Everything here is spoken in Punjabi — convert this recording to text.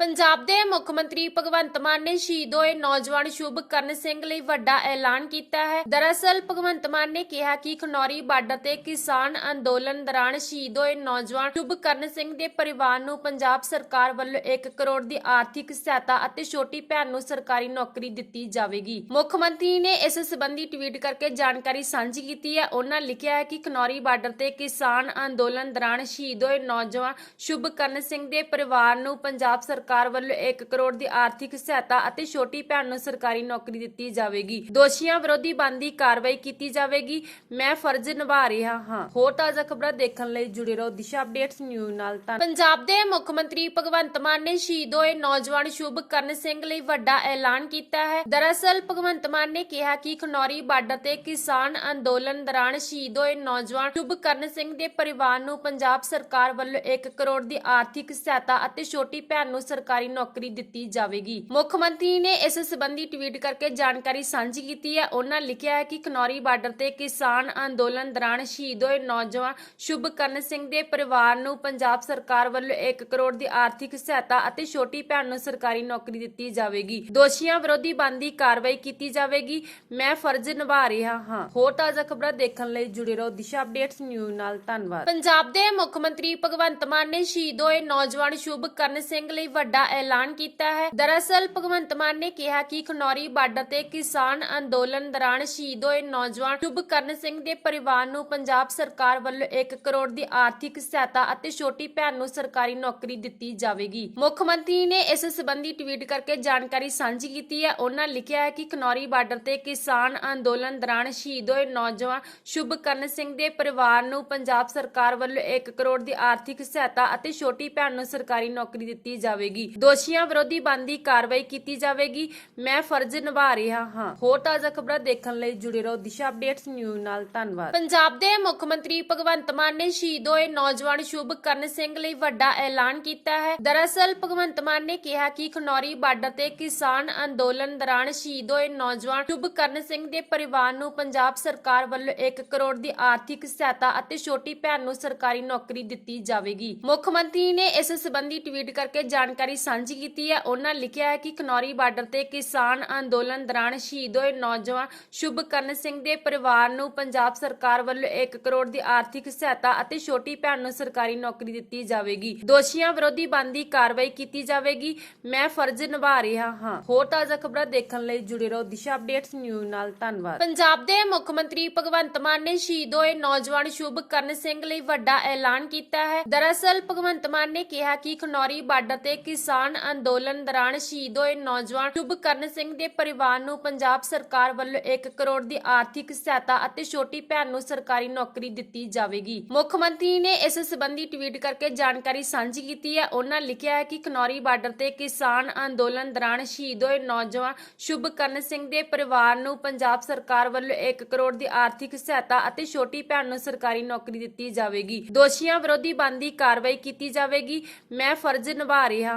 ਪੰਜਾਬ ਦੇ ਮੁੱਖ ਮੰਤਰੀ ਭਗਵੰਤ ਮਾਨ ਨੇ ਸ਼ਹੀਦ ਹੋਏ ਨੌਜਵਾਨ ਸ਼ੁਭਕਰਨ ਸਿੰਘ ਲਈ ਵੱਡਾ ਐਲਾਨ ਕੀਤਾ ਹੈ। ਦਰਅਸਲ, ਭਗਵੰਤ ਮਾਨ ਨੇ ਕਿਹਾ ਕਿ ਖਨੌਰੀ ਬਾਰਡਰ ਤੇ ਕਿਸਾਨ ਅੰਦੋਲਨ ਦੌਰਾਨ ਸ਼ਹੀਦ ਹੋਏ ਨੌਜਵਾਨ ਸ਼ੁਭਕਰਨ ਸਿੰਘ ਦੇ ਪਰਿਵਾਰ ਨੂੰ ਪੰਜਾਬ ਸਰਕਾਰ ਵੱਲੋਂ 1 ਕਰੋੜ ਦੀ ਆਰਥਿਕ ਸਹਾਇਤਾ ਅਤੇ ਛੋਟੀ ਭੈਣ ਨੂੰ ਸਰਕਾਰੀ ਨੌਕਰੀ ਦਿੱਤੀ ਜਾਵੇਗੀ। ਮੁੱਖ ਮੰਤਰੀ ਨੇ ਇਸ ਸੰਬੰਧੀ ਟਵੀਟ ਕਰਕੇ ਜਾਣਕਾਰੀ ਸਾਂਝੀ ਕੀਤੀ ਹੈ। ਉਹਨਾਂ ਲਿਖਿਆ ਹੈ ਕਿ ਖਨੌਰੀ ਬਾਰਡਰ ਤੇ ਕਿਸਾਨ ਅੰਦੋਲਨ ਦੌਰਾਨ ਸ਼ਹੀਦ ਹੋਏ ਨੌਜਵਾਨ ਸ਼ੁਭ ਕਰਨ ਸਿੰਘ ਦੇ ਪਰਿਵਾਰ ਨੂੰ ਪੰਜਾਬ ਸਰਕਾਰ ਸਰਕਾਰ ਵੱਲੋਂ 1 ਕਰੋੜ ਦੀ ਆਰਥਿਕ ਸਹਾਇਤਾ ਅਤੇ ਛੋਟੀ ਭੈਣ ਨੂੰ ਸਰਕਾਰੀ ਨੌਕਰੀ ਦਿੱਤੀ ਜਾਵੇਗੀ। ਦੋਸ਼ੀਆਂ ਵਿਰੋਧੀ ਬੰਦੀ ਕਾਰਵਾਈ ਕੀਤੀ ਜਾਵੇਗੀ। ਮੈਂ ਫਰਜ਼ ਨਿਭਾ ਰਿਹਾ ਹਾਂ। ਹੋਰ ਤਾਜ਼ਾ ਖਬਰਾਂ ਦੇਖਣ ਲਈ ਜੁੜੇ ਰਹੋ ਦਿਸ਼ਾ ਅਪਡੇਟਸ ਨਿਊਜ਼ ਨਾਲ। ਧੰਨ ਪੰਜਾਬ ਦੇ ਮੁੱਖ ਮੰਤਰੀ ਭਗਵੰਤ ਮਾਨ ਨੇ ਸ਼ਹੀਦ ਹੋਏ ਨੌਜਵਾਨ ਸ਼ੁਭਕਰਨ ਸਿੰਘ ਲਈ ਵੱਡਾ ਐਲਾਨ ਕੀਤਾ ਹੈ। ਦਰਅਸਲ, ਭਗਵੰਤ ਮਾਨ ਨੇ ਕਿਹਾ ਕਿ ਖਨੌਰੀ ਬਾਰਡਰ ਤੇ ਕਿਸਾਨ ਅੰਦੋਲਨ ਦੌਰਾਨ ਸ਼ਹੀਦ ਹੋਏ ਨੌਜਵਾਨ ਸ਼ੁਭ ਕਰਨ ਸਿੰਘ ਦੇ ਪਰਿਵਾਰ ਨੂੰ ਪੰਜਾਬ ਸਰਕਾਰ ਵੱਲੋਂ 1 ਕਰੋੜ ਦੀ ਆਰਥਿਕ ਸਹਾਇਤਾ ਅਤੇ ਛੋਟੀ ਭੈਣ ਨੂੰ ਸਰਕਾਰੀ ਨੌਕਰੀ ਦਿੱਤੀ ਜਾਵੇਗੀ। ਮੁੱਖ ਮੰਤਰੀ ਨੇ ਇਸ ਸਬੰਧੀ ਟਵੀਟ ਕਰਕੇ ਜਾਣਕਾਰੀ ਸਾਂਝੀ ਕੀਤੀ ਹੈ। ਉਹਨਾਂ ਲਿਖਿਆ ਹੈ ਕਿ ਖਨੌਰੀ ਬਾਰਡਰ ਤੇ ਕਿਸਾਨ ਅੰਦੋਲਨ ਦੌਰਾਨ ਸ਼ਹੀਦ ਹੋਏ ਨੌਜਵਾਨ ਸ਼ੁਭਕਰਨ ਸਿੰਘ ਦੇ ਪਰਿਵਾਰ ਨੂੰ ਪੰਜਾਬ ਸਰਕਾਰ ਵੱਲੋਂ 1 ਕਰੋੜ ਦੀ ਆਰਥਿਕ ਸਹਾਇਤਾ ਅਤੇ ਛੋਟੀ ਭੈਣ ਨੂੰ ਸਰਕਾਰੀ ਨੌਕਰੀ ਦਿੱਤੀ ਜਾਵੇਗੀ। ਦੋਸ਼ੀਆਂ ਵਿਰੋਧੀ ਬੰਦੀ ਕਾਰਵਾਈ ਕੀਤੀ ਜਾਵੇਗੀ। ਮੈਂ ਫਰਜ਼ ਨਿਭਾ ਰਿਹਾ ਹਾਂ। ਹੋਰ ਤਾਜ਼ਾ ਖਬਰਾਂ ਦੇਖਣ ਲਈ ਜੁੜੇ ਰਹੋ। ਦਿਸ਼ਾ ਅਪਡੇਟਸ ਨਿਊਜ਼ ਨਾਲ ਧੰਨਵਾਦ। ਪੰਜਾਬ ਦੇ ਮੁੱਖ ਮੰਤਰੀ ਭਗਵੰਤ ਮਾਨ ਨੇ ਸ਼ਹੀਦ ਹੋਏ ਨੌਜਵਾਨ ਸ਼ੁਭਕਰਨ ਸਿੰਘ ਲਈ ਵੱਡਾ ਵੱਡਾ ਐਲਾਨ ਕੀਤਾ ਹੈ। ਦਰਅਸਲ, ਭਗਵੰਤ ਮਾਨ ਨੇ ਕਿਹਾ ਕਿ ਖਨੌਰੀ ਬਾਰਡਰ ਤੇ ਕਿਸਾਨ ਅੰਦੋਲਨ ਦੌਰਾਨ ਸ਼ਹੀਦ ਹੋਏ ਨੌਜਵਾਨ ਸ਼ੁਭਕਰਨ ਸਿੰਘ ਦੇ ਪਰਿਵਾਰ ਨੂੰ ਪੰਜਾਬ ਸਰਕਾਰ ਵੱਲੋਂ 1 ਕਰੋੜ ਦੀ ਆਰਥਿਕ ਸਹਾਇਤਾ ਅਤੇ ਛੋਟੀ ਭੈਣ ਨੂੰ ਸਰਕਾਰੀ ਨੌਕਰੀ ਦਿੱਤੀ ਜਾਵੇਗੀ। ਮੁੱਖ ਮੰਤਰੀ ਨੇ ਇਸ ਸੰਬੰਧੀ ਟਵੀਟ ਕਰਕੇ ਜਾਣਕਾਰੀ ਸਾਂਝੀ ਕੀਤੀ ਹੈ। ਉਹਨਾਂ ਲਿਖਿਆ ਹੈ ਕਿ ਖਨੌਰੀ ਬਾਰਡਰ ਤੇ ਕਿਸਾਨ ਅੰਦੋਲਨ ਦੌਰਾਨ ਸ਼ਹੀਦ ਹੋਏ ਨੌਜਵਾਨ ਸ਼ੁਭਕਰਨ ਸਿੰਘ ਦੇ ਪਰਿਵਾਰ ਨੂੰ ਪੰਜਾਬ ਸਰਕਾਰ ਵੱਲੋਂ 1 ਕਰੋੜ ਦੀ ਆਰਥਿਕ ਸਹਾਇਤਾ ਅਤੇ ਛੋਟੀ ਭੈਣ ਨੂੰ ਸਰਕਾਰੀ ਨੌਕਰੀ ਦਿੱਤੀ ਜਾਵੇਗੀ। ਦੋਸ਼ੀਆਂ ਵਿਰੋਧੀ ਬੰਦੀ ਕਾਰਵਾਈ ਕੀਤੀ ਜਾਵੇਗੀ। ਮੈਂ ਫਰਜ਼ ਨਿਭਾ ਰਿਹਾ ਹਾਂ। ਹੋਰ ਤਾਜ਼ਾ ਖਬਰਾਂ ਦੇਖਣ ਲਈ ਜੁੜੇ ਰਹੋ ਦਿਸ਼ਾ ਅਪਡੇਟਸ ਨਿਊਜ਼ ਨਾਲ। ਧੰਨਵਾਦ। ਪੰਜਾਬ ਦੇ ਮੁੱਖ ਮੰਤਰੀ ਭਗਵੰਤ ਮਾਨ ਨੇ ਸ਼ਹੀਦ ਹੋਏ ਨੌਜਵਾਨ ਸ਼ੁਭਕਰਨ ਸਿੰਘ ਲਈ ਵੱਡਾ ਐਲਾਨ ਕੀਤਾ ਹੈ। ਦਰਅਸਲ, ਭਗਵੰਤ ਮਾਨ ਨੇ ਕਿਹਾ ਕਿ ਖਨੌਰੀ ਬਾਰਡਰ ਤੇ ਕਿਸਾਨ ਅੰਦੋਲਨ ਦੌਰਾਨ ਸ਼ਹੀਦ ਹੋਏ ਨੌਜਵਾਨ ਸ਼ੁਭ ਕਰਨ ਸਿੰਘ ਦੇ ਪਰਿਵਾਰ ਨੂੰ ਪੰਜਾਬ ਸਰਕਾਰ ਵੱਲੋਂ 1 ਕਰੋੜ ਦੀ ਆਰਥਿਕ ਸਹਾਇਤਾ ਅਤੇ ਛੋਟੀ ਭੈਣ ਨੂੰ ਸਰਕਾਰੀ ਨੌਕਰੀ ਦਿੱਤੀ ਜਾਵੇਗੀ। ਮੁੱਖ ਮੰਤਰੀ ਨੇ ਇਸ ਸੰਬੰਧੀ ਟਵੀਟ ਕਰਕੇ ਜਾਣਕਾਰੀ ਸਾਂਝੀ ਕੀਤੀ ਹੈ। ਉਹਨਾਂ ਲਿਖਿਆ ਹੈ ਕਿ ਖਨੌਰੀ ਬਾਰਡਰ ਤੇ ਕਿਸਾਨ ਅੰਦੋਲਨ ਦੌਰਾਨ ਸ਼ਹੀਦ ਹੋਏ ਨੌਜਵਾਨ ਸ਼ੁਭਕਰਨ ਸਿੰਘ ਦੇ ਪਰਿਵਾਰ ਨੂੰ ਪੰਜਾਬ ਸਰਕਾਰ ਵੱਲੋਂ 1 ਕਰੋੜ ਦੀ ਆਰਥਿਕ ਸਹਾਇਤਾ ਅਤੇ ਛੋਟੀ ਭੈਣ ਨੂੰ ਸਰਕਾਰੀ ਨੌਕਰੀ ਦਿੱਤੀ ਜਾਵੇਗੀ। ਦੋਸ਼ੀਆਂ ਵਿਰੋਧੀ ਬੰਦੀ ਕਾਰਵਾਈ ਕੀਤੀ ਜਾਵੇਗੀ। ਮੈਂ ਫਰਜ਼ ਨਿਭਾ ਰਿਹਾ ਹਾਂ। ਹੋਰ ਤਾਜ਼ਾ ਖਬਰਾਂ ਦੇਖਣ ਲਈ ਜੁੜੇ ਰਹੋ। ਦਿਸ਼ਾ ਅਪਡੇਟਸ ਨਿਊਜ਼ ਨਾਲ ਧੰਨਵਾਦ। ਪੰਜਾਬ ਦੇ ਮੁੱਖ ਮੰਤਰੀ ਭਗਵੰਤ ਮਾਨ ਨੇ ਸ਼ਹੀਦ ਹੋਏ ਨੌਜਵਾਨ ਸ਼ੁਭਕਰਨ ਸਿੰਘ ਲਈ ਵੱਡਾ ਐਲਾਨ ਕੀਤਾ ਹੈ। ਦਰਅਸਲ ਭਗਵੰਤ ਮਾਨ ਨੇ ਕਿਹਾ ਕਿ ਖਨੌਰੀ ਬਾਰਡਰ ਤੇ ਕਿਸਾਨ ਅੰਦੋਲਨ ਦੌਰਾਨ ਸ਼ਹੀਦ ਹੋਏ ਨੌਜਵਾਨ ਸ਼ੁਭਕਰਨ ਸਿੰਘ ਦੇ ਪਰਿਵਾਰ ਨੂੰ ਪੰਜਾਬ ਸਰਕਾਰ ਵੱਲੋਂ 1 ਕਰੋੜ ਦੀ ਆਰਥਿਕ ਸਹਾਇਤਾ ਅਤੇ ਛੋਟੀ ਭੈਣ ਨੂੰ ਸਰਕਾਰੀ ਨੌਕਰੀ ਦਿੱਤੀ ਜਾਵੇਗੀ। ਮੁੱਖ ਮੰਤਰੀ ਨੇ ਇਸ ਸੰਬੰਧੀ ਟਵੀਟ ਕਰਕੇ ਜਾਣਕਾਰੀ ਸਾਂਝੀ ਕੀਤੀ ਹੈ। ਉਹਨਾਂ ਲਿਖਿਆ ਹੈ ਕਿ ਖਨੌਰੀ ਬਾਰਡਰ ਤੇ ਕਿਸਾਨ ਅੰਦੋਲਨ ਦੌਰਾਨ ਸ਼ਹੀਦ ਹੋਏ ਨੌਜਵਾਨ ਸ਼ੁਭਕਰਨ ਸਿੰਘ ਦੇ ਪਰਿਵਾਰ ਨੂੰ ਪੰਜਾਬ ਸਰਕਾਰ ਵੱਲੋਂ 1 ਕਰੋੜ ਦੀ ਆਰਥਿਕ ਸਹਾਇਤਾ ਅਤੇ ਛੋਟੀ ਭੈਣ ਨੂੰ ਸਰਕਾਰੀ ਨੌਕਰੀ ਦਿੱਤੀ ਜਾਵੇਗੀ। ਦੋਸ਼ੀਆਂ ਵਿਰੋਧੀ ਬੰਦੀ ਕਾਰਵਾਈ ਕੀਤੀ ਜਾਵੇਗੀ। ਮੈਂ ਫਰਜ਼ ਨਿਭਾ ਰਿਹਾ